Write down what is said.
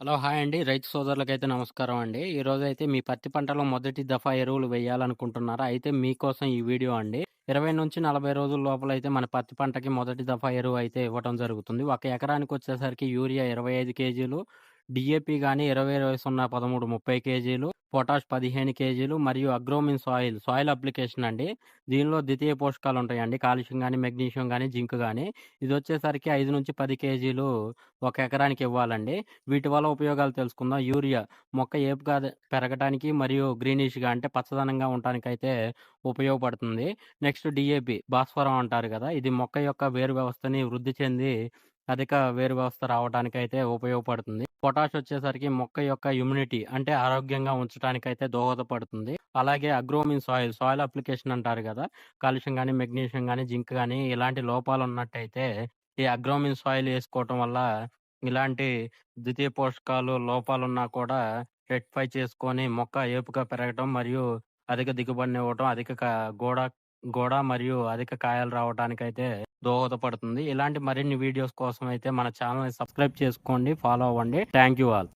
Hello hi అండి. రైతు సోదరులకైతే నమస్కారం అండి. ఈరోజు అయితే మీ పత్తి పంటలో మొదటి దఫా ఎరువులు వేయాలనుకుంటున్నారా? అయితే మీకోసం ఈ వీడియో అండి. ఇరవై నుంచి నలభై రోజుల లోపల అయితే మన పత్తి పంటకి మొదటి దఫా ఎరువు అయితే ఇవ్వడం జరుగుతుంది. ఒక ఎకరానికి వచ్చేసరికి యూరియా ఇరవై ఐదు కేజీలు డిఏపి కానీ ఇరవై ఇరవై సున్నా పదమూడు ముప్పై కేజీలు పొటాష్ పదిహేను కేజీలు మరియు అగ్రోమిన్ సాయిల్ సాయిల్ అప్లికేషన్ అండి. దీనిలో ద్వితీయ పోషకాలు ఉంటాయండి. కాల్షియం కానీ మెగ్నీషియం కానీ జింక్ కానీ ఇది వచ్చేసరికి ఐదు నుంచి పది కేజీలు ఒక ఎకరానికి ఇవ్వాలండి. వీటి వల్ల ఉపయోగాలు తెలుసుకుందాం. యూరియా మొక్క ఏపుగా పెరగడానికి మరియు గ్రీనిష్గా అంటే పచ్చదనంగా ఉండటానికి అయితే ఉపయోగపడుతుంది. నెక్స్ట్ డిఏపి భాస్వరం అంటారు కదా. ఇది మొక్క యొక్క వేరు వ్యవస్థని వృద్ధి చెంది అధిక వేరు వ్యవస్థ రావడానికి అయితే ఉపయోగపడుతుంది. పొటాష్ వచ్చేసరికి మొక్క యొక్క ఇమ్యూనిటీ అంటే ఆరోగ్యంగా ఉంచడానికి అయితే దోహదపడుతుంది. అలాగే అగ్రోమిన్ సాయిల్ సాయిల్ అప్లికేషన్ అంటారు కదా. కాలుష్యం కానీ మెగ్నీషియం కానీ జింక్ కానీ ఇలాంటి లోపాలు ఉన్నట్టయితే ఈ అగ్రోమిన్ సాయిల్ వేసుకోవటం వల్ల ఇలాంటి ద్వితీయ పోషకాలు లోపాలున్నా కూడా రెక్టిఫై చేసుకొని మొక్క ఏపుగా పెరగటం మరియు అధిక దిగుబడిని ఇవ్వటం అధిక గోడ గోడ మరియు అధిక కాయలు రావడానికి అయితే దోహదపడుతుంది. ఇలాంటి మరిన్ని వీడియోస్ కోసం అయితే మన ఛానల్ని సబ్స్క్రైబ్ చేసుకోండి ఫాలో అవ్వండి. Thank you all.